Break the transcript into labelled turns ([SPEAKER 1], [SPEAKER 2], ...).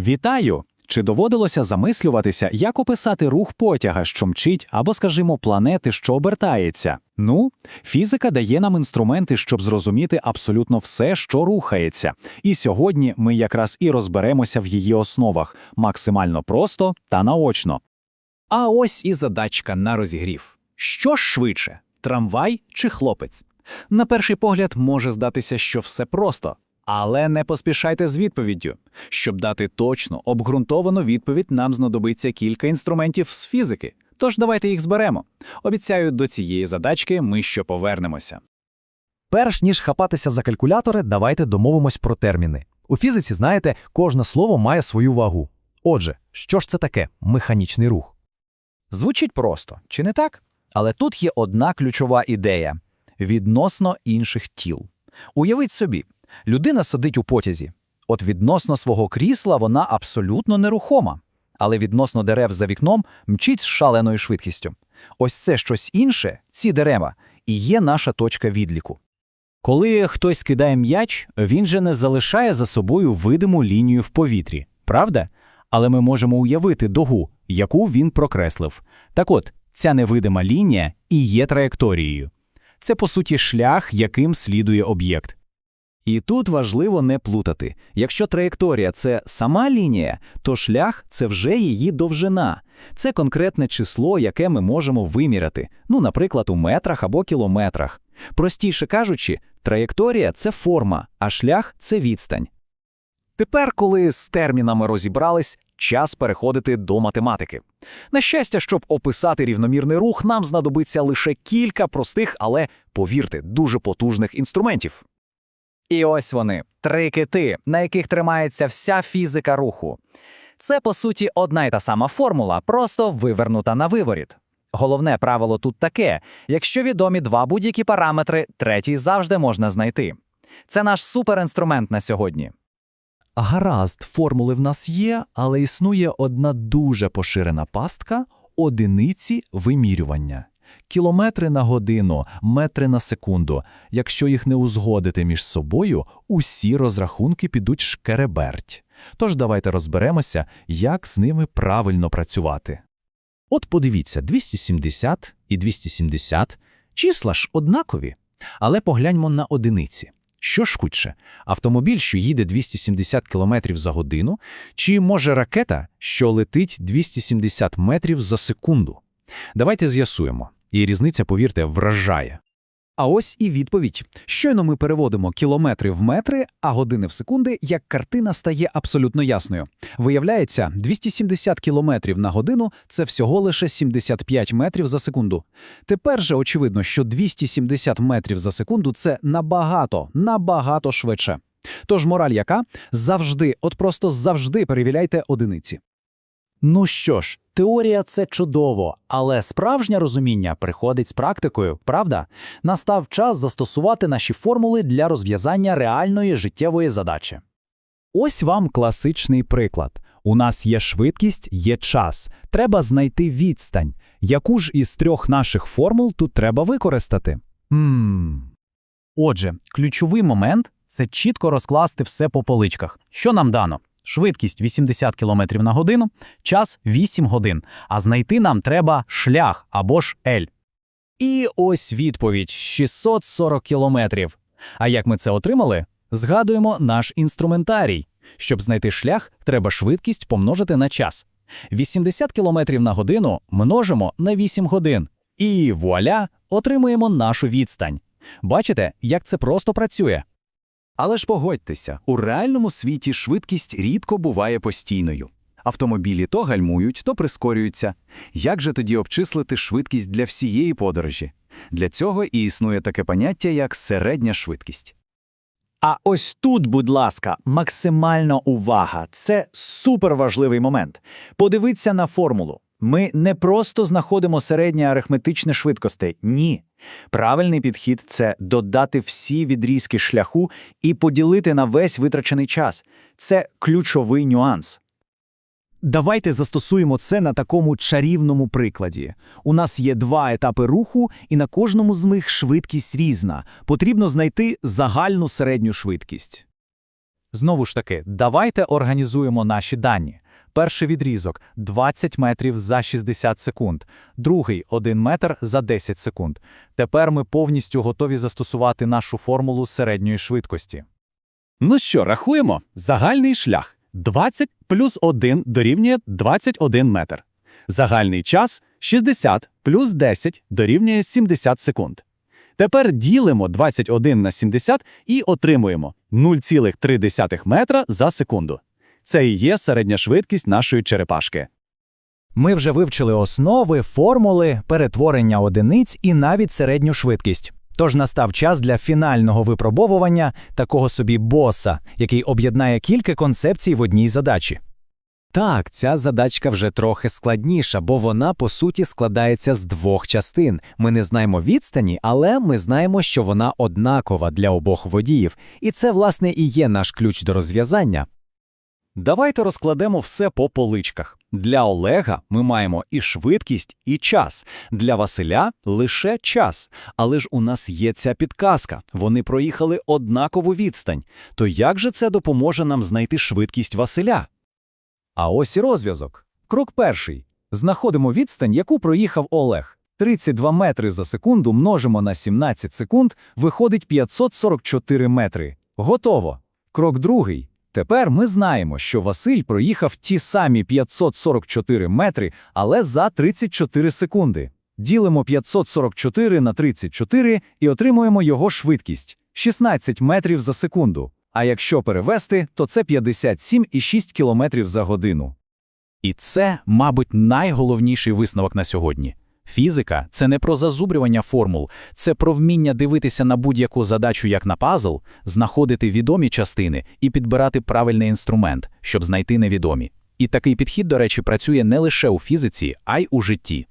[SPEAKER 1] Вітаю! Чи доводилося замислюватися, як описати рух потяга, що мчить, або, скажімо, планети, що обертається? Ну, фізика дає нам інструменти, щоб зрозуміти абсолютно все, що рухається. І сьогодні ми якраз і розберемося в її основах максимально просто та наочно.
[SPEAKER 2] А ось і задачка на розігрів. Що швидше, трамвай чи хлопець? На перший погляд може здатися, що все просто. Але не поспішайте з відповіддю. Щоб дати точну, обґрунтовану відповідь, нам знадобиться кілька інструментів з фізики. Тож давайте їх зберемо. Обіцяю, до цієї задачки ми ще повернемося.
[SPEAKER 3] Перш ніж хапатися за калькулятори, давайте домовимось про терміни. У фізиці, знаєте, кожне слово має свою вагу. Отже, що ж це таке механічний рух?
[SPEAKER 4] Звучить просто, чи не так? Але тут є одна ключова ідея відносно інших тіл. Уявіть собі, людина сидить у потязі. От відносно свого крісла вона абсолютно нерухома, але відносно дерев за вікном мчить з шаленою швидкістю. Ось це щось інше, ці дерева, і є наша точка відліку.
[SPEAKER 1] Коли хтось кидає м'яч, він же не залишає за собою видиму лінію в повітрі, правда? Але ми можемо уявити дугу, яку він прокреслив. Так от, ця невидима лінія і є траєкторією. Це, по суті, шлях, яким слідує об'єкт. І тут важливо не плутати. Якщо траєкторія це сама лінія, то шлях це вже її довжина. Це конкретне число, яке ми можемо виміряти, ну, наприклад, у метрах або кілометрах. Простіше кажучи, траєкторія це форма, а шлях це відстань. Тепер, коли з термінами розібрались, час переходити до математики. На щастя, щоб описати рівномірний рух, нам знадобиться лише кілька простих, але, повірте, дуже потужних інструментів.
[SPEAKER 4] І ось вони три кити, на яких тримається вся фізика руху. Це, по суті, одна й та сама формула, просто вивернута на виворіт. Головне правило тут таке: якщо відомі два будь-які параметри, третій завжди можна знайти. Це наш суперінструмент на сьогодні.
[SPEAKER 3] Гаразд, формули в нас є, але існує одна дуже поширена пастка одиниці вимірювання. Кілометри на годину, метри на секунду. Якщо їх не узгодити між собою, усі розрахунки підуть шкереберть. Тож давайте розберемося, як з ними правильно працювати. От подивіться, 270 і 270 – числа ж однакові. Але погляньмо на одиниці. Що швидше? Автомобіль, що їде 270 км за годину, чи може ракета, що летить 270 метрів за секунду? Давайте з'ясуємо. І різниця, повірте, вражає.
[SPEAKER 2] А ось і відповідь. Щойно ми переводимо кілометри в метри, а години в секунди, як картина стає абсолютно ясною. Виявляється, 270 кілометрів на годину це всього лише 75 метрів за секунду. Тепер же очевидно, що 270 метрів за секунду це набагато, набагато швидше. Тож мораль яка? Завжди, от просто завжди перевіряйте одиниці.
[SPEAKER 1] Ну що ж, теорія це чудово, але справжнє розуміння приходить з практикою, правда? Настав час застосувати наші формули для розв'язання реальної життєвої задачі. Ось вам класичний приклад. У нас є швидкість, є час. Треба знайти відстань. Яку ж із трьох наших формул тут треба використати? Ммм. Отже, ключовий момент це чітко розкласти все по поличках. Що нам дано? Швидкість 80 км на годину, час 8 годин, а знайти нам треба шлях або ж L. І ось відповідь 640 кілометрів. А як ми це отримали? Згадуємо наш інструментарій. Щоб знайти шлях, треба швидкість помножити на час. 80 км на годину множимо на 8 годин. І вуаля, отримуємо нашу відстань. Бачите, як це просто працює? Але ж погодьтеся, у реальному світі швидкість рідко буває постійною. Автомобілі то гальмують, то прискорюються. Як же тоді обчислити швидкість для всієї подорожі? Для цього і існує таке поняття, як середня швидкість. А ось тут, будь ласка, максимальна увага. Це суперважливий момент. Подивіться на формулу. Ми не просто знаходимо середнє арифметичне швидкостей. Ні. Правильний підхід це додати всі відрізки шляху і поділити на весь витрачений час. Це ключовий нюанс. Давайте застосуємо це на такому чарівному прикладі. У нас є два етапи руху, і на кожному з них швидкість різна. Потрібно знайти загальну середню швидкість.
[SPEAKER 3] Знову ж таки, давайте організуємо наші дані. Перший відрізок – 20 метрів за 60 секунд, другий – 1 метр за 10 секунд. Тепер ми повністю готові застосувати нашу формулу середньої швидкості.
[SPEAKER 2] Ну що, рахуємо? Загальний шлях 20 плюс 1 дорівнює 21 метр. Загальний час 60 плюс 10 дорівнює 70 секунд. Тепер ділимо 21 на 70 і отримуємо 0,3 метра за секунду. Це і є середня швидкість нашої черепашки.
[SPEAKER 3] Ми вже вивчили основи, формули, перетворення одиниць і навіть середню швидкість. Тож настав час для фінального випробовування такого собі боса, який об'єднає кілька концепцій в одній задачі. Так, ця задачка вже трохи складніша, бо вона по суті складається з двох частин. Ми не знаємо відстані, але ми знаємо, що вона однакова для обох водіїв, і це, власне, і є наш ключ до розв'язання.
[SPEAKER 2] Давайте розкладемо все по поличках. Для Олега ми маємо і швидкість, і час. Для Василя лише час. Але ж у нас є ця підказка. Вони проїхали однакову відстань. То як же це допоможе нам знайти швидкість Василя?
[SPEAKER 3] А ось і розв'язок. Крок перший. Знаходимо відстань, яку проїхав Олег. 32 метри за секунду множимо на 17 секунд, виходить 544 метри. Готово. Крок другий. Тепер ми знаємо, що Василь проїхав ті самі 544 метри, але за 34 секунди. Ділимо 544 на 34 і отримуємо його швидкість – 16 метрів за секунду. А якщо перевести, то це 57,6 км за годину.
[SPEAKER 1] І це, мабуть, найголовніший висновок на сьогодні. Фізика це не про зазубрювання формул, це про вміння дивитися на будь-яку задачу як на пазл, знаходити відомі частини і підбирати правильний інструмент, щоб знайти невідомі. І такий підхід, до речі, працює не лише у фізиці, а й у житті.